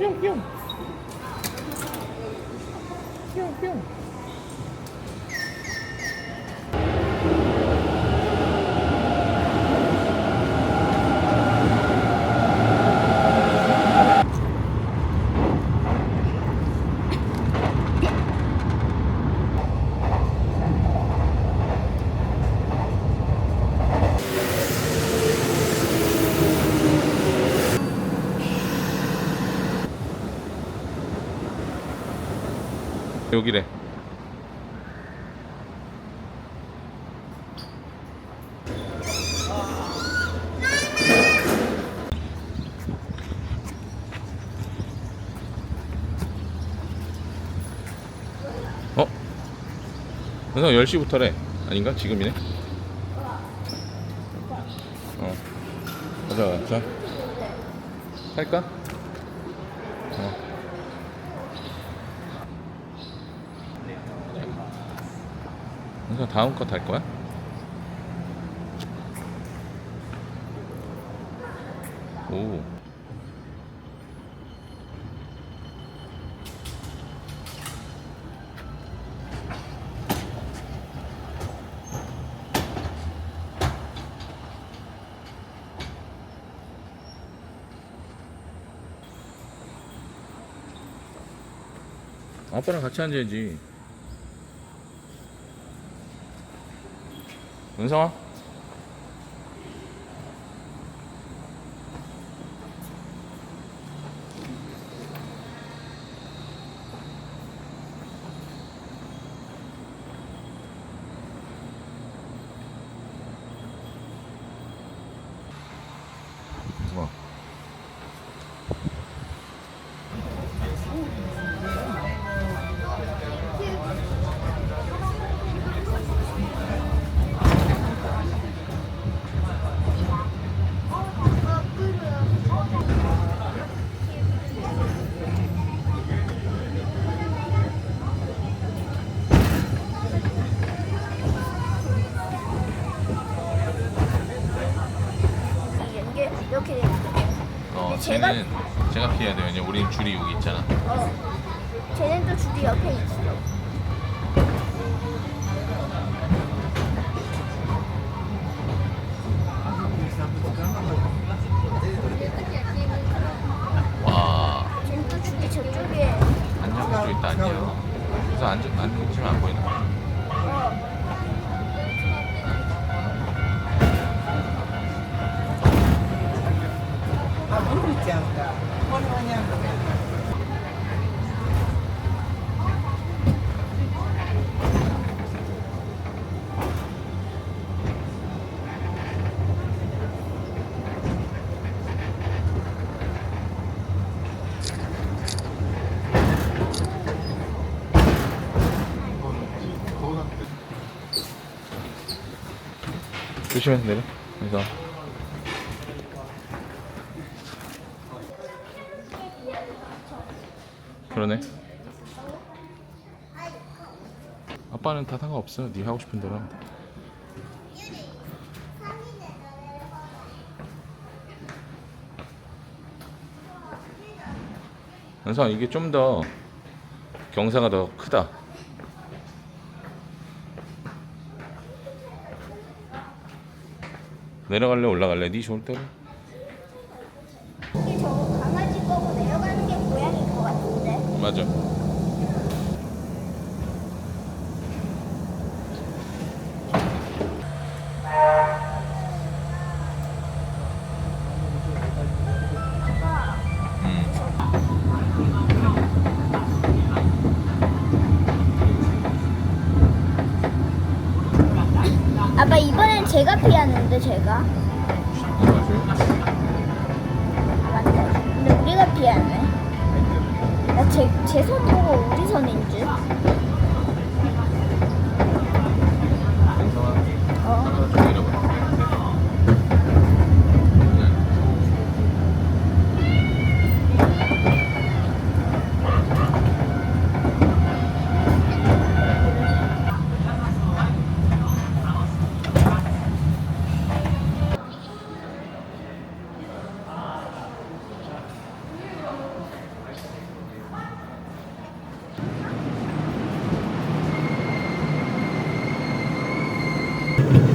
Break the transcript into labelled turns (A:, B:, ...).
A: Yun, yun. 여기래. 어? 그래서 10시부터래. 아닌가? 지금이네? 어. 가자, 가자. 할까? 어. 그래서 다음 거 탈 거야? 오. 아빠랑 같이 앉아야지. 은성아?
B: 이렇게 돼 있어.
A: 어,
B: 근데 제가-
A: 쟤는 제가 피해야 돼. 왜냐면 우린 줄이 여기 있잖아.
B: 어. 쟤는 또 줄이 옆에 있어.
A: 와,
B: 쟤는 또 줄이 저쪽에.
A: 안녕 수 있다 안녕. 그래서 앉아 앉으면 안 보이나? 조심해서 내려. 그래서 그러네. 아빠는 다 상관없어. 네 하고 싶은 대로 하면 돼. 연상 이게 좀 더 경사가 더 크다. 내려갈래 올라갈래? 네 좋을 대로.
B: 이게 저거 강아지 거고 내려가는 게 고양이 거 같은데.
A: 맞아.
B: 아빠.
A: 음.
B: 이번엔 제가 피하는데 제가. 맞네. 근데 우리가 피하네. 나제제 손 보고 우리 손인 줄.
A: Thank
B: you.